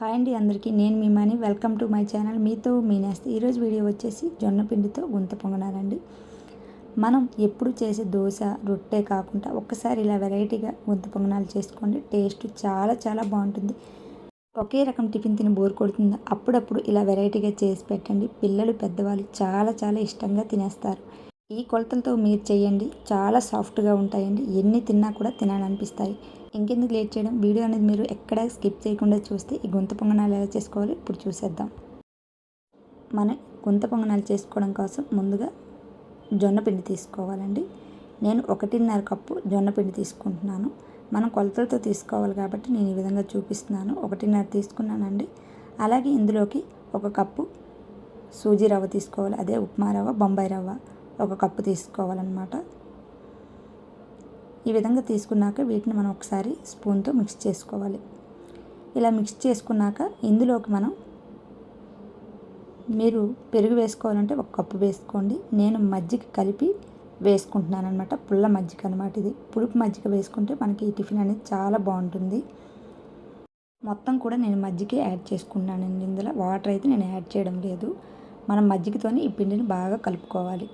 Hi అండి అందరికీ. నేను మీ Mani. Welcome to my channel. మీతో మీ నేస్త. ఈరోజు వీడియో వచ్చేసి జొన్న పిండితో గుంత పొంగనాలండి. మనం ఎప్పుడు చేసే దోశ రొట్టె కాకుండా ఒక్కసారి ఇలా వెరైటీగా గుంత పొంగనాలు చేసుకోండి. టేస్ట్ చాలా చాలా బాగుంటుంది. ఒకే రకం టిఫిన్ తిని బోర్ కొడుతుంది. అప్పుడప్పుడు ఇలా వెరైటీగా చేసి పెట్టండి. పిల్లలు పెద్దవాళ్ళు చాలా చాలా ఇష్టంగా తినేస్తారు. ఈ కొలతలతో మీరు చేయండి. చాలా సాఫ్ట్గా ఉంటాయండి. ఎన్ని తిన్నా కూడా తినాలనిపిస్తాయి. ఇంకెందుకు లేట్ చేయడం? వీడియో అనేది మీరు ఎక్కడ స్కిప్ చేయకుండా చూస్తే ఈ గుంత పొంగనాలు ఎలా చేసుకోవాలి? ఇప్పుడు చూసేద్దాం. మన గుంత పొంగనాలు చేసుకోవడం కోసం ముందుగా జొన్న పిండి తీసుకోవాలండి. నేను ఒకటిన్నర కప్పు జొన్న పిండి తీసుకుంటున్నాను. మనం కొలతలతో తీసుకోవాలి కాబట్టి నేను ఈ విధంగా చూపిస్తున్నాను. ఒకటిన్నర తీసుకున్నానండి. అలాగే ఇందులోకి ఒక కప్పు సూజీ రవ్వ తీసుకోవాలి. అదే ఉప్మా రవ్వ బొంబాయి రవ్వ. ఒక కప్పు తీసుకోవాలన్నమాట. ఈ విధంగా తీసుకున్నాక వీటిని మనం ఒకసారి స్పూన్తో మిక్స్ చేసుకోవాలి. ఇలా మిక్స్ చేసుకున్నాక ఇందులోకి మనం మీరు పెరుగు వేసుకోవాలంటే ఒక కప్పు వేసుకోండి. నేను మజ్జిగ కలిపి వేసుకుంటున్నాను అనమాట పుల్ల మజ్జిగ అనమాట ఇది. పులుపు మజ్జిగ వేసుకుంటే మనకి ఈ టిఫిన్ అనేది చాలా బాగుంటుంది. మొత్తం కూడా నేను మజ్జిగే యాడ్ చేసుకుంటున్నానండి. ఇందులో వాటర్ అయితే నేను యాడ్ చేయడం లేదు. మనం మజ్జిగతోనే ఈ పిండిని బాగా కలుపుకోవాలి.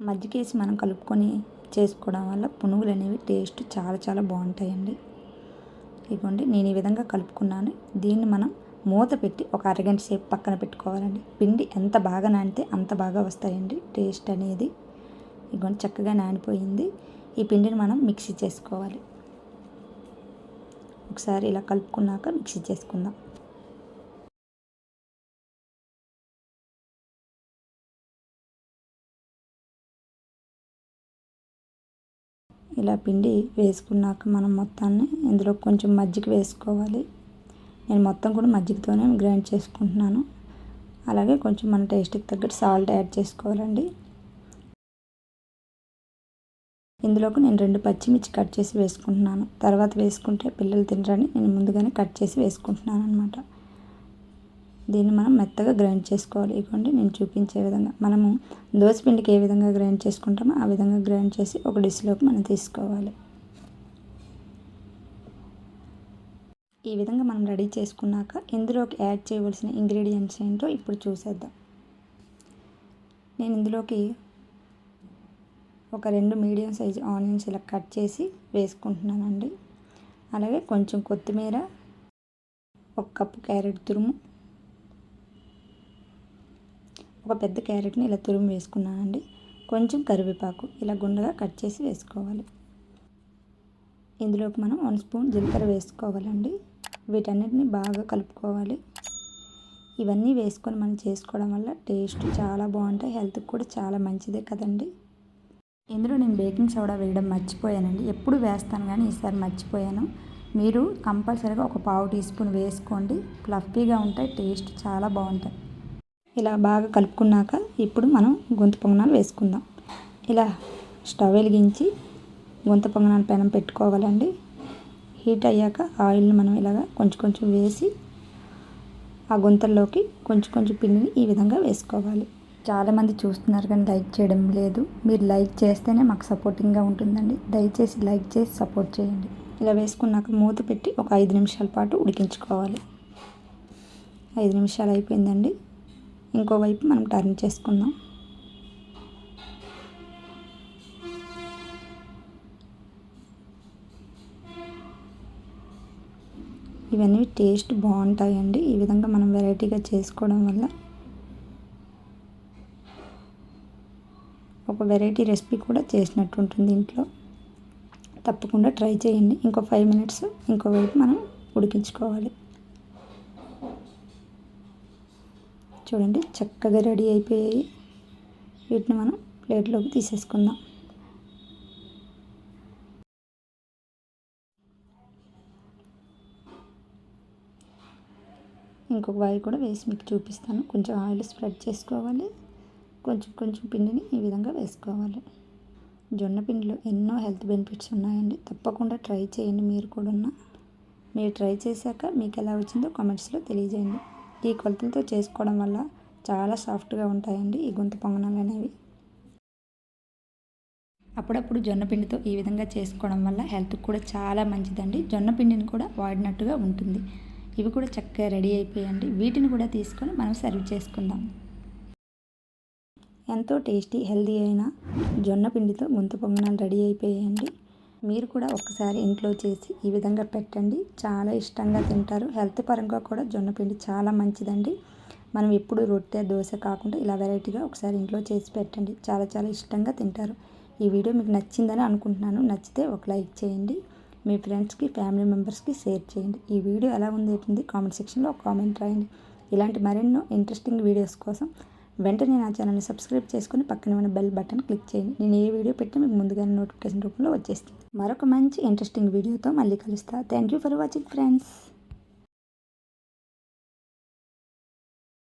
మజ్జిగేసి మనం కలుపుకొని చేసుకోవడం వల్ల పునుగులు అనేవి టేస్ట్ చాలా చాలా బాగుంటాయండి. ఇదిగోండి నేను ఈ విధంగా కలుపుకున్నాను. దీన్ని మనం మూత పెట్టి ఒక అరగంట సేపు పక్కన పెట్టుకోవాలండి. పిండి ఎంత బాగా నానితే అంత బాగా వస్తాయండి టేస్ట్ అనేది. ఇదిగోండి చక్కగా నానిపోయింది. ఈ పిండిని మనం మిక్సీ చేసుకోవాలి. ఒకసారి ఇలా కలుపుకున్నాక మిక్సీ చేసుకుందాం. ఇలా పిండి వేసుకున్నాక మనం మొత్తాన్ని ఇందులో కొంచెం మజ్జిగ వేసుకోవాలి. నేను మొత్తం కూడా మజ్జిగతోనే గ్రైండ్ చేసుకుంటున్నాను. అలాగే కొంచెం మన టేస్ట్కి తగ్గట్టు సాల్ట్ యాడ్ చేసుకోవాలండి. ఇందులోకి నేను రెండు పచ్చిమిర్చి కట్ చేసి వేసుకుంటున్నాను. తర్వాత వేసుకుంటే పిల్లలు తినరని నేను ముందుగానే కట్ చేసి వేసుకుంటున్నాను అనమాట దీన్ని మనం మెత్తగా గ్రైండ్ చేసుకోవాలి. ఇవ్వండి నేను చూపించే విధంగా మనము పిండికి ఏ విధంగా గ్రైండ్ చేసుకుంటామో ఆ విధంగా గ్రైండ్ చేసి ఒక డిష్లోకి మనం తీసుకోవాలి. ఈ విధంగా మనం రెడీ చేసుకున్నాక ఇందులోకి యాడ్ చేయవలసిన ఇంగ్రీడియంట్స్ ఏంటో ఇప్పుడు చూసేద్దాం. నేను ఇందులోకి ఒక రెండు మీడియం సైజ్ ఆనియన్స్ ఇలా కట్ చేసి వేసుకుంటున్నానండి. అలాగే కొంచెం కొత్తిమీర ఒక కప్పు క్యారెట్ తురుము ఒక పెద్ద క్యారెట్ని ఇలా తురుము వేసుకున్నానండి. కొంచెం కరివేపాకు ఇలా గుండగా కట్ చేసి వేసుకోవాలి. ఇందులోకి మనం వన్ స్పూన్ జీలకర్ర వేసుకోవాలండి. వీటన్నిటిని బాగా కలుపుకోవాలి. ఇవన్నీ వేసుకొని మనం చేసుకోవడం వల్ల టేస్ట్ చాలా బాగుంటాయి. హెల్త్కి కూడా చాలా మంచిదే కదండి. ఇందులో నేను బేకింగ్ సోడా వేయడం మర్చిపోయానండి. ఎప్పుడు వేస్తాను కానీ ఈసారి మర్చిపోయాను. మీరు కంపల్సరీగా ఒక పావు టీ స్పూన్ వేసుకోండి. ఫ్లఫీగా ఉంటాయి టేస్ట్ చాలా బాగుంటాయి. ఇలా బాగా కలుపుకున్నాక ఇప్పుడు మనం గొంతు పొంగనాలు వేసుకుందాం. ఇలా స్టవ్ వెలిగించి గొంతు పొంగనాల పెనం పెట్టుకోవాలండి. హీట్ అయ్యాక ఆయిల్ని మనం ఇలాగా కొంచెం కొంచెం వేసి ఆ గుంతల్లోకి కొంచెం కొంచెం పిండిని ఈ విధంగా వేసుకోవాలి. చాలామంది చూస్తున్నారు కానీ లైక్ చేయడం లేదు. మీరు లైక్ చేస్తేనే మాకు సపోర్టింగ్గా ఉంటుందండి. దయచేసి లైక్ చేసి సపోర్ట్ చేయండి. ఇలా వేసుకున్నాక మూత పెట్టి ఒక ఐదు నిమిషాల పాటు ఉడికించుకోవాలి. ఐదు నిమిషాలు అయిపోయిందండి. ఇంకోవైపు మనం టర్న్ చేసుకుందాం. ఇవన్నీ టేస్ట్ బాగుంటాయండి. ఈ విధంగా మనం వెరైటీగా చేసుకోవడం వల్ల ఒక వెరైటీ రెసిపీ కూడా చేసినట్టు ఉంటుంది ఇంట్లో. తప్పకుండా ట్రై చేయండి. ఇంకో ఫైవ్ మినిట్స్ ఇంకోవైపు మనం ఉడికించుకోవాలి. చూడండి చక్కగా రెడీ అయిపోయాయి. వీటిని మనం ప్లేట్లోకి తీసేసుకుందాం. ఇంకొక వాయి కూడా వేసి మీకు చూపిస్తాను. కొంచెం ఆయిల్ స్ప్రెడ్ చేసుకోవాలి. కొంచెం కొంచెం పిండిని ఈ విధంగా వేసుకోవాలి. జొన్న పిండిలో ఎన్నో హెల్త్ బెనిఫిట్స్ ఉన్నాయండి. తప్పకుండా ట్రై చేయండి మీరు కూడా మీరు ట్రై చేశాక మీకు ఎలా వచ్చిందో కామెంట్స్లో తెలియజేయండి. ఈ కొలతలతో చేసుకోవడం వల్ల చాలా సాఫ్ట్గా ఉంటాయండి ఈ గొంతు పొంగనాలు అనేవి. అప్పుడప్పుడు జొన్నపిండితో ఈ విధంగా చేసుకోవడం వల్ల హెల్త్కి కూడా చాలా మంచిదండి. జొన్నపిండిని కూడా వాడినట్టుగా ఉంటుంది. ఇవి కూడా చక్కగా రెడీ అయిపోయాయండి వీటిని కూడా తీసుకొని మనం సర్వ్ చేసుకుందాం. ఎంతో టేస్టీ హెల్దీ అయిన జొన్న పిండితో గొంతు పొంగనాలు రెడీ అయిపోయాయండి. మీరు కూడా ఒకసారి ఇంట్లో చేసి ఈ విధంగా పెట్టండి. చాలా ఇష్టంగా తింటారు. హెల్త్ పరంగా కూడా జొన్నపిండి చాలా మంచిదండి. మనం ఎప్పుడు రొట్టె దోశ కాకుండా ఇలా వెరైటీగా ఒకసారి ఇంట్లో చేసి పెట్టండి. చాలా చాలా ఇష్టంగా తింటారు. ఈ వీడియో మీకు నచ్చిందని అనుకుంటున్నాను. నచ్చితే ఒక లైక్ చేయండి. మీ ఫ్రెండ్స్కి ఫ్యామిలీ మెంబర్స్కి షేర్ చేయండి. ఈ వీడియో ఎలా ఉంది ఏంటి కామెంట్ సెక్షన్లో ఒక కామెంట్ రాయండి. ఇలాంటి మరెన్నో ఇంట్రెస్టింగ్ వీడియోస్ కోసం వెంటనే నా ఛానల్ని సబ్స్క్రైబ్ చేసుకుని పక్కన ఉన్న బెల్ బటన్ క్లిక్ చేయండి. నేను ఏ వీడియో పెట్టినా మీకు ముందుగానే నోటిఫికేషన్ రూపంలో వచ్చేస్తుంది. మరొక మంచి ఇంట్రెస్టింగ్ వీడియోతో మళ్ళీ కలుస్తా. Thank you for watching friends